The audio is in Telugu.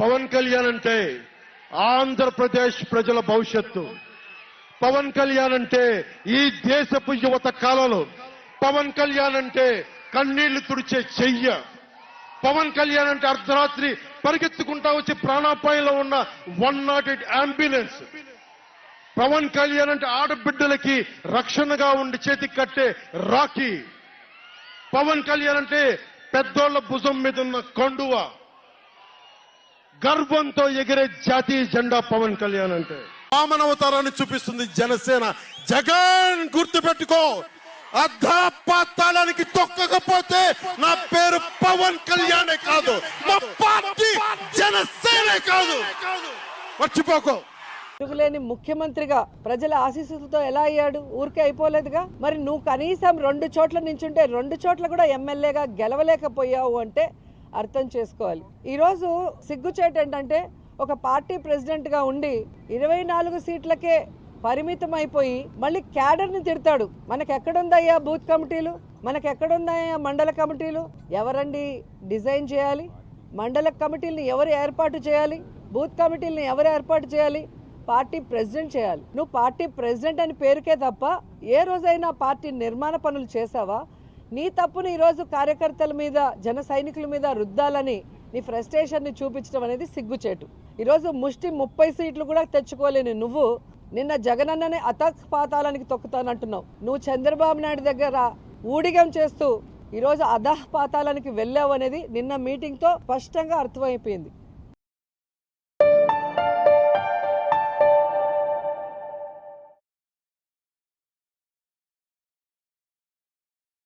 పవన్ కళ్యాణ్ అంటే ఆంధ్రప్రదేశ్ ప్రజల భవిష్యత్తు. పవన్ కళ్యాణ్ అంటే ఈ దేశపు యువత కాలంలో. పవన్ కళ్యాణ్ అంటే కన్నీళ్ళు తుడిచే చెయ్య. పవన్ కళ్యాణ్ అంటే అర్ధరాత్రి పరిగెత్తుకుంటా వచ్చి ప్రాణాపాయంలో ఉన్న one nought eight ambulance Pawan Kalyan అంటే ఆడబిడ్డలకి రక్షణగా ఉండి చేతికి కట్టే రాఖీ. పవన్ కళ్యాణ్ అంటే పెద్దోళ్ళ భుజం మీద ఉన్న కండువ. గర్వంతో ఎగిరే జాతీయ జెండా పవన్ కళ్యాణ్ అంటే. వామనవతారాన్ని చూపిస్తుంది జనసేన. జగన్ గుర్తుపెట్టుకో. అర్ధపాతాళానికి తొక్కకపోతే నా పేరు పవన్ కళ్యాణే కాదు. మా పార్టీ జనసేనే కాదు. మర్చిపోకో. తిరుగులేని ముఖ్యమంత్రిగా ప్రజల ఆశీస్సులతో ఎలా అయ్యాడు? ఊరికే అయిపోలేదుగా? మరి నువ్వు కనీసం రెండు చోట్ల నించుంటే రెండు చోట్ల కూడా ఎమ్మెల్యేగా గెలవలేకపోయావు అంటే అర్థం చేసుకోవాలి. ఈరోజు సిగ్గుచేట ఏంటంటే ఒక పార్టీ ప్రెసిడెంట్గా ఉండి ఇరవై నాలుగు సీట్లకే పరిమితం అయిపోయి మళ్ళీ క్యాడర్ని తిడతాడు. మనకి ఎక్కడుందయ్యా బూత్ కమిటీలు? మనకు ఎక్కడుందయ్యా మండల కమిటీలు? ఎవరండి డిజైన్ చేయాలి? మండల కమిటీలను ఎవరు ఏర్పాటు చేయాలి? బూత్ కమిటీలను ఎవరు ఏర్పాటు చేయాలి? పార్టీ ప్రెసిడెంట్ చేయాలి. నువ్వు పార్టీ ప్రెసిడెంట్ అని పేరుకే తప్ప ఏ రోజైనా పార్టీ నిర్మాణ పనులు చేసావా? నీ తప్పును ఈరోజు కార్యకర్తల మీద జన సైనికుల మీద రుద్దాలని నీ ఫ్రస్ట్రేషన్ని చూపించడం అనేది సిగ్గుచేటు. ఈరోజు ముష్టి ముప్పై సీట్లు కూడా తెచ్చుకోలేని నువ్వు నిన్న జగనన్నని అతక్ పాతాలానికి తొక్కుతానంటున్నావు. నువ్వు చంద్రబాబు నాయుడు దగ్గర ఊడిగం చేస్తూ ఈరోజు అధః పాతాళానికి వెళ్ళావు అనేది నిన్న మీటింగ్తో స్పష్టంగా అర్థమైపోయింది.